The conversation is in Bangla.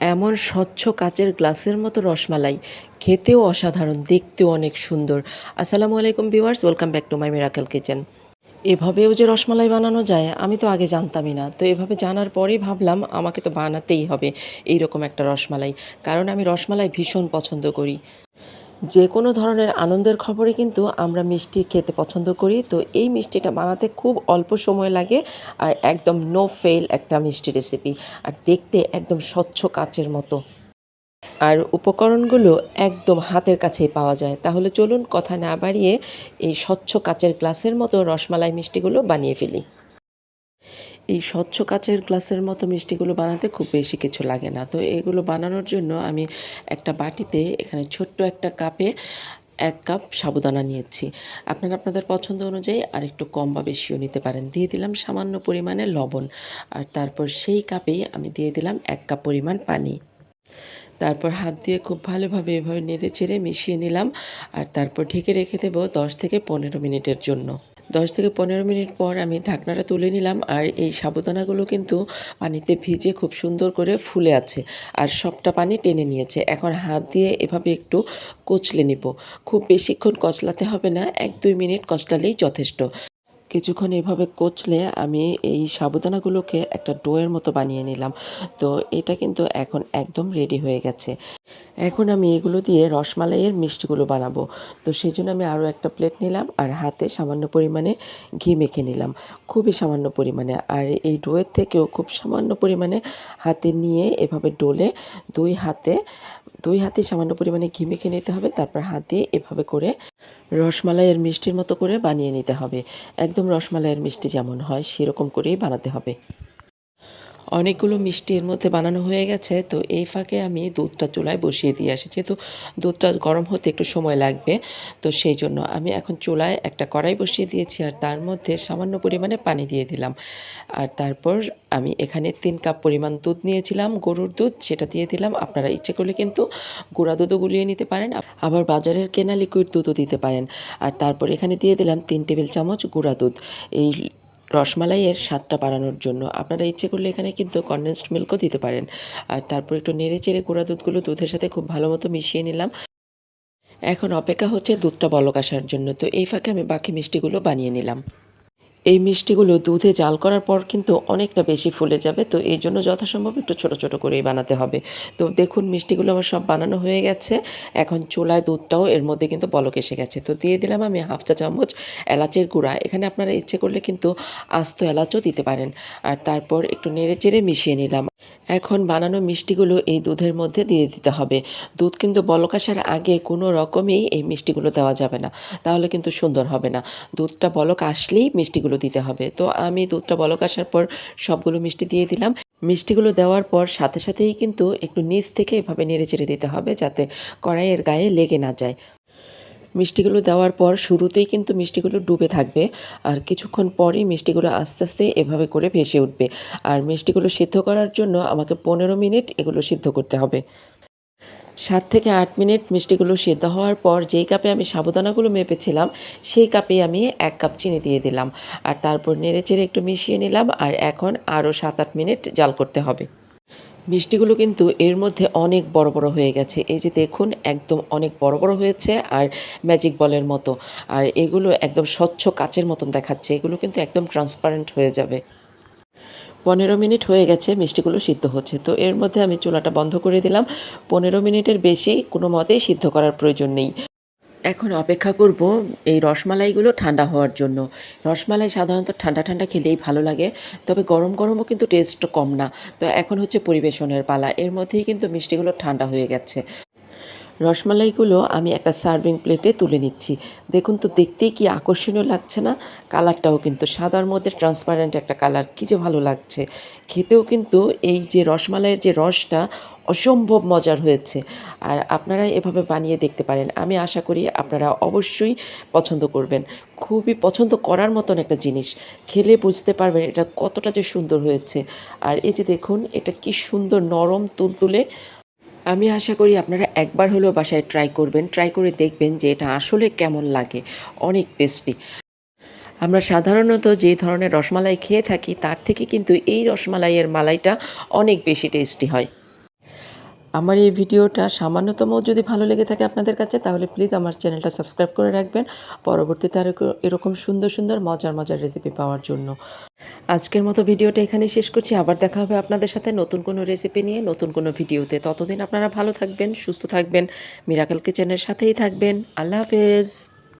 এমন স্বচ্ছ কাচের গ্লাসের মতো রসমালাই। খেতেও অসাধারণ, দেখতেও অনেক সুন্দর। আসসালামু আলাইকুম viewers, welcome back to my miracle kitchen. এভাবেও যে রসমালাই বানানো যায়, আমি তো আগে জানতামই না। তো এভাবে জানার পরেই ভাবলাম, আমাকে তো বানাতেই হবে এই রকম একটা রসমালাই। কারণ আমি রসমালাই ভীষণ পছন্দ করি। যে কোনো ধরনের আনন্দের খবরে কিন্তু আমরা মিষ্টি খেতে পছন্দ করি। তো এই মিষ্টিটা বানাতে খুব অল্প সময় লাগে আর একদম নো ফেল একটা মিষ্টি রেসিপি আর দেখতে একদম স্বচ্ছ কাচের মতো। আর উপকরণগুলো একদম হাতের কাছেই পাওয়া যায়। তাহলে চলুন কথা না বাড়িয়ে এই স্বচ্ছ কাচের গ্লাসের মতো রসমালাই মিষ্টিগুলো বানিয়ে ফেলি। এই স্বচ্ছ কাচের গ্লাসের মতো মিষ্টিগুলো বানাতে খুব বেশি কিছু লাগে না। তো এগুলো বানানোর জন্য আমি একটা বাটিতে এখানে ছোট্ট একটা কাপে এক কাপ সাবুদানা নিয়েছি। আপনারা আপনাদের পছন্দ অনুযায়ী আর একটু কম বা বেশিও নিতে পারেন। দিয়ে দিলাম সামান্য পরিমাণে লবণ। আর তারপর সেই কাপেই আমি দিয়ে দিলাম এক কাপ পরিমাণ পানি। তারপর হাত দিয়ে খুব ভালোভাবে এভাবে নেড়ে চেড়ে মিশিয়ে নিলাম। আর তারপর ঢেকে রেখে দেবো দশ থেকে পনেরো মিনিটের জন্য। দশ থেকে পনেরো মিনিট পর আমি ঢাকনাটা তুলে নিলাম আর এই সাবুদানাগুলো কিন্তু পানিতে ভিজে খুব সুন্দর করে ফুলে আছে আর সবটা পানি টেনে নিয়েছে। এখন হাত দিয়ে এভাবে একটু কচলে নিব। খুব বেশিক্ষণ কচলাতে হবে না, এক দুই মিনিট কচলালেই যথেষ্ট। কিছুক্ষণ এভাবে কচলে আমি এই সাবুদানাগুলোকে একটা ডোয়ের মতো বানিয়ে নিলাম। তো এটা কিন্তু এখন একদম রেডি হয়ে গেছে। এখন আমি এগুলো দিয়ে রসমালাইয়ের মিষ্টিগুলো বানাবো। তো সেই জন্য আমি আরও একটা প্লেট নিলাম আর হাতে সামান্য পরিমাণে ঘি মেখে নিলাম। খুবই সামান্য পরিমাণে। আর এই ডোয়ের থেকেও খুব সামান্য পরিমাণে হাতে নিয়ে এভাবে ডোলে দুই হাতে দুই হাতে সামান্য পরিমাণে ঘি মেখে নিতে হবে। তারপর হাত এভাবে করে রসমালাইয়ের মিষ্টির মতো করে বানিয়ে নিতে হবে। একদম রসমালাইয়ের মিষ্টি যেমন হয়, সেরকম করেই বানাতে হবে। অনেকগুলো মিষ্টি এর মধ্যে বানানো হয়ে গেছে। তো এই ফাঁকে আমি দুধটা চুলায় বসিয়ে দিয়ে আসি যেহেতু দুধটা গরম হতে একটু সময় লাগবে। তো সেই জন্য আমি এখন চুলায় একটা কড়াই বসিয়ে দিয়েছি আর তার মধ্যে সামান্য পরিমাণে পানি দিয়ে দিলাম। আর তারপর আমি এখানে তিন কাপ পরিমাণ দুধ নিয়েছিলাম, গরুর দুধ সেটা দিয়ে দিলাম। আপনারা ইচ্ছে করলে কিন্তু গুঁড়া দুধও গুলিয়ে নিতে পারেন। আবার বাজারের কেনা লিকুইড দুধও দিতে পারেন। আর তারপর এখানে দিয়ে দিলাম তিন টেবিল চামচ গুঁড়া দুধ। এই রসমালাইয়ের স্বাদটা বাড়ানোর জন্য। আপনারা ইচ্ছে করলে এখানে কিন্তু কনডেন্সড মিল্কও দিতে পারেন। আর তারপর একটু নেড়ে চেড়ে গুঁড়া দুধগুলো দুধের সাথে খুব ভালো মতো মিশিয়ে নিলাম। এখন অপেক্ষা হচ্ছে দুধটা বলক আসার জন্য। তো এই ফাঁকে আমি বাকি মিষ্টিগুলো বানিয়ে নিলাম। এই মিষ্টিগুলো দুধে জাল করার পর কিন্তু অনেকটা বেশি ফুলে যাবে। তো এই জন্য যথাসম্ভব একটু ছোট ছোট করেই বানাতে হবে। তো দেখুন, মিষ্টিগুলো আমার সব বানানো হয়ে গেছে। এখন চুলায় দুধটাও এর মধ্যে কিন্তু বলক এসে গেছে। তো দিয়ে দিলাম আমি হাফ চা চামচ এলাচের গুঁড়া। এখানে আপনারা ইচ্ছে করলে কিন্তু আস্ত এলাচও দিতে পারেন। আর তারপর একটু নেড়ে চেড়ে মিশিয়ে নিলাম। এখন বানানো মিষ্টিগুলো এই দুধের মধ্যে দিয়ে দিতে হবে। দুধ কিন্তু বলক আসার আগে কোনো রকমেই এই মিষ্টিগুলো দেওয়া যাবে না। তাহলে কিন্তু সুন্দর হবে না। দুধটা বলক আসলেই মিষ্টিগুলো দিতে হবে। তো আমি দুধটা বলক আসার পর সবগুলো মিষ্টি দিয়ে দিলাম। মিষ্টিগুলো দেওয়ার পর সাথে সাথেই কিন্তু একটু নিচ থেকে এভাবে নেড়ে চেড়ে দিতে হবে যাতে কড়াইয়ের গায়ে লেগে না যায়। মিষ্টিগুলো দেওয়ার পর শুরুতেই কিন্তু মিষ্টিগুলো ডুবে থাকবে আর কিছুক্ষণ পরেই মিষ্টিগুলো আস্তে আস্তে এভাবে করে ভেসে উঠবে। আর মিষ্টিগুলো সিদ্ধ করার জন্য আমাকে পনেরো মিনিট এগুলো সিদ্ধ করতে হবে। সাত থেকে আট মিনিট মিষ্টিগুলো সিদ্ধ হওয়ার পর যেই কাপে আমি সাবুদানাগুলো মেপেছিলাম, সেই কাপে আমি এক কাপ চিনি দিয়ে দিলাম। আর তারপর নেড়ে চেড়ে একটু মিশিয়ে নিলাম আর এখন আরও সাত আট মিনিট জাল করতে হবে। মিষ্টিগুলো কিন্তু এর মধ্যে অনেক বড় বড় হয়ে গেছে। এই যে দেখুন, একদম অনেক বড় বড় হয়েছে আর ম্যাজিক বলের মতো। আর এগুলো একদম স্বচ্ছ কাচের মতন দেখাচ্ছে। এগুলো কিন্তু একদম ট্রান্সপারেন্ট হয়ে যাবে। পনেরো মিনিট হয়ে গেছে মিষ্টিগুলো সিদ্ধ হচ্ছে। তো এর মধ্যে আমি চুলাটা বন্ধ করে দিলাম। পনেরো মিনিটের বেশি কোনো মতেই সিদ্ধ করার প্রয়োজন নেই। এখন অপেক্ষা করব এই রসমালাইগুলো ঠান্ডা হওয়ার জন্য। রসমালাই সাধারণত ঠান্ডা ঠান্ডা খেলেই ভালো লাগে, তবে গরম গরমও কিন্তু টেস্ট কম না। তো এখন হচ্ছে পরিবেশনের পালা, এর মধ্যেই কিন্তু মিষ্টিগুলো ঠান্ডা হয়ে গেছে। রসমালাইগুলো আমি একটা সার্ভিং প্লেটে তুলে নিচ্ছি। দেখুন তো, দেখতেই কি আকর্ষণীয় লাগছে না? কালারটাও কিন্তু সাদার মধ্যে ট্রান্সপারেন্ট একটা কালার, কী যে ভালো লাগছে। খেতেও কিন্তু এই যে রসমালাইয়ের যে রসটা অসম্ভব মজার হয়েছে। আর আপনারা এভাবে বানিয়ে দেখতে পারেন। আমি আশা করি আপনারা অবশ্যই পছন্দ করবেন। খুবই পছন্দ করার মতন একটা জিনিস। খেলে বুঝতে পারবেন এটা কতটা যে সুন্দর হয়েছে। আর এই যে দেখুন, এটা কি সুন্দর নরম, তুলতুলে আমি আশা করি আপনারা একবার হলেও বাসায় ট্রাই করবেন। ট্রাই করে দেখবেন যে এটা আসলে কেমন লাগে। অনেক টেস্টি আমরা সাধারণত যে ধরনের রসমালাই খেয়ে থাকি, তার থেকে কিন্তু এই রসমালাইয়ের মালাইটা অনেক বেশি টেস্টি হয়। আমার এই ভিডিওটা সামান্যতম যদি ভালো লেগে থাকে আপনাদের কাছে, তাহলে প্লিজ আমার চ্যানেলটা সাবস্ক্রাইব করে রাখবেন। পরবর্তীতে আর এরকম সুন্দর সুন্দর, মজার মজার রেসিপি পাওয়ার জন্য। আজকের মতো ভিডিওটা এখানে শেষ করছি। আবার দেখা হবে আপনাদের সাথে নতুন কোনো রেসিপি নিয়ে, নতুন কোনো ভিডিওতে। ততদিন আপনারা ভালো থাকবেন, সুস্থ থাকবেন। মিরাকেল কিচেনের সাথেই থাকবেন। আল্লাহ হাফেজ।